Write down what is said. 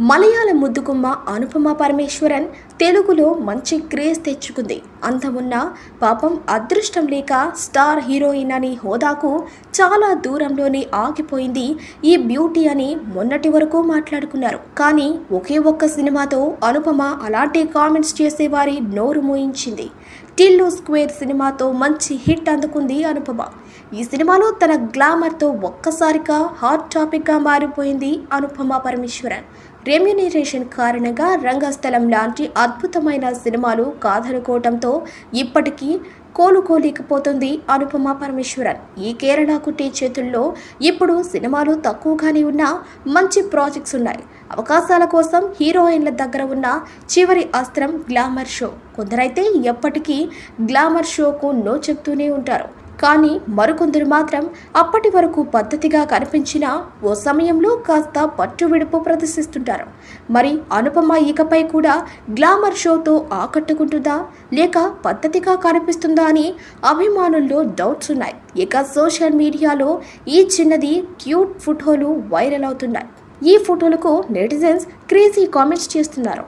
మలయాళ ముద్దుగుమ్మ అనుపమ పరమేశ్వరన్ తెలుగులో మంచి క్రేజ్ తెచ్చుకుంది. అంతమున్న పాపం అదృష్టం లేక స్టార్ హీరోయిన్ అని హోదాకు చాలా దూరంలోనే ఆగిపోయింది ఈ బ్యూటీ అని మొన్నటి వరకు మాట్లాడుకున్నారు. కానీ ఒకే ఒక్క సినిమాతో అనుపమ అలాంటి కామెంట్స్ చేసేవారి నోరు మోయించింది. టిల్లు స్క్వేర్ సినిమాతో మంచి హిట్ అందుకుంది అనుపమ. ఈ సినిమాలో తన గ్లామర్తో ఒక్కసారిగా హాట్ టాపిక్గా మారిపోయింది అనుపమ పరమేశ్వరన్. రెమ్యునరేషన్ కారణంగా రంగస్థలం లాంటి అద్భుతమైన సినిమాలు కాదనుకోవడంతో ఇప్పటికీ కోలుకోలేకపోతుంది అనుపమ పరమేశ్వరన్. ఈ కేరళ కుట్టే చేతుల్లో ఇప్పుడు సినిమాలు తక్కువగానే ఉన్నా మంచి ప్రాజెక్ట్స్ ఉన్నాయి. అవకాశాల కోసం హీరోయిన్ల దగ్గర ఉన్న చివరి అస్త్రం గ్లామర్ షో. కొందరైతే ఎప్పటికీ గ్లామర్ షోకు నో చెప్తూనే ఉంటారు. కానీ మరికొందరు మాత్రం అప్పటి వరకు పద్ధతిగా కనిపించిన ఓ సమయంలో కాస్త పట్టు విడుపు ప్రదర్శిస్తుంటారు. మరి అనుపమ ఇకపై కూడా గ్లామర్ షోతో ఆకట్టుకుంటుందా? లేక పద్ధతిగా కనిపిస్తుందా అని అభిమానుల్లో డౌట్స్ ఉన్నాయి. ఇక సోషల్ మీడియాలో ఈ చిన్నది క్యూట్ ఫోటోలు వైరల్ అవుతున్నాయి. ఈ ఫోటోలకు నెటిజన్స్ క్రేజీ కామెంట్స్ చేస్తున్నారు.